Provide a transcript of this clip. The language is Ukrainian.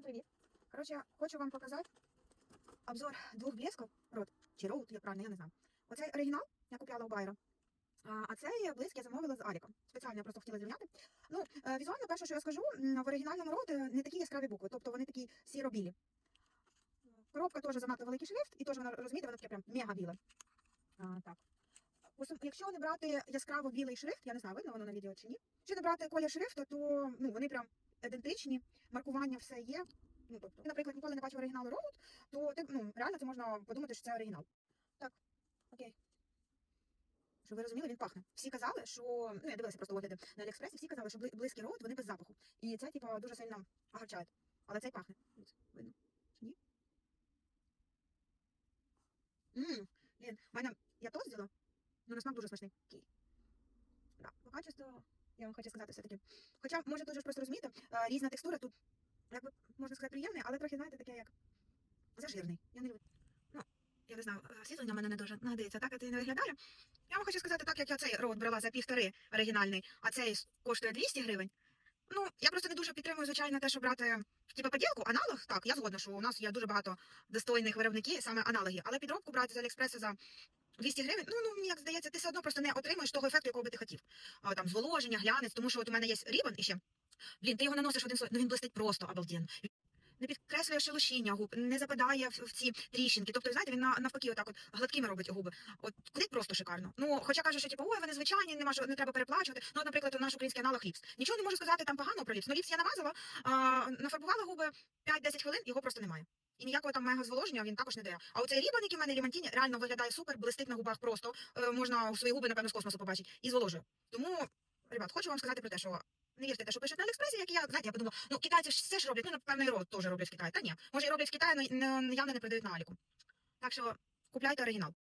Всім привіт. Коротше, хочу вам показати обзор двох блесків, рот, чи роут, як правильно, я не знаю. Оцей оригінал я купляла у Байера. А цей блиск я замовила з Аліка. Спеціально я просто хотіла зрівняти. Ну, е, візуально, перше, що я скажу, в оригінальному рот не такі яскраві букви, тобто вони такі сіро-білі. Коробка теж занадто великий шрифт, і теж вона, розумієте, вона таке прям мега біле. А, так. Якщо не брати яскраво білий шрифт, я не знаю, видно воно на відео чи ні. Якщо не брати колір шрифту, то ну, вони прям ідентичні, маркування все є. Ну, тобто, наприклад, ніколи не бачив оригіналу роут, то ти, ну, реально це можна подумати, що це оригінал. Так, окей. Щоб ви розуміли, він пахне. Всі казали, що ну я дивилася просто огляди на Аліекспресі, всі казали, що бли- близькі роут, вони без запаху. І це, типа, дуже сильно огорчає. Але цей пахне. Видно? Чи ні? Ммм, блін, в мене я тост взяла, ну на смак дуже смачний. Окей. Да, по качеству, я вам хочу сказати все-таки. Хоча, може, дуже просто розумієте, різна текстура тут, як би, можна сказати, приємний, але трохи, знаєте, таке як зажирний. Я не люблю. Ну, я не знаю, світло мене не дуже надається, так це не виглядає. Я вам хочу сказати, так як я цей роут брала за півтори оригінальний, а цей коштує 200 гривень. Ну, я просто не дуже підтримую, звичайно, те, що брати типу поділку, аналог, так, я згодна, що у нас є дуже багато достойних виробників, саме аналоги, але підробку брати з Аліекспреса за 200 гривень, ну, ну, мені як здається, ти все одно просто не отримаєш того ефекту, якого би ти хотів. А, там, зволоження, глянець, тому що от у мене є рібан і ще. Блін, ти його наносиш один слой, ну він блистить просто обалденно. Не підкреслює шелушіння губ, не западає в, ці тріщинки. Тобто, знаєте, він навпаки, отак от гладкими робить губи. От куди просто шикарно. Ну, хоча каже, що типу, ой, вони звичайні, нема не треба переплачувати. Ну, от, наприклад, наш український аналог ліпс. Нічого не можу сказати там поганого про ліпс. Ну, ліпс я намазала, а, нафарбувала губи 5-10 хвилин, його просто немає. І ніякого там мега зволоження він також не дає. А оцей рібан, який в мене лімантіні, реально виглядає супер, блистить на губах просто. Е, можна у свої губи, напевно, з космосу побачити. І зволожує. Тому, ребят, хочу вам сказати про те, що не вірте те, що пишуть на Аліекспресі, як я, знаєте, я подумала, ну китайці ж все ж роблять, ну, напевно, і рот теж роблять в Китаї. Та ні, може і роблять в Китаї, але явно не продають на Аліку. Так що купляйте оригінал.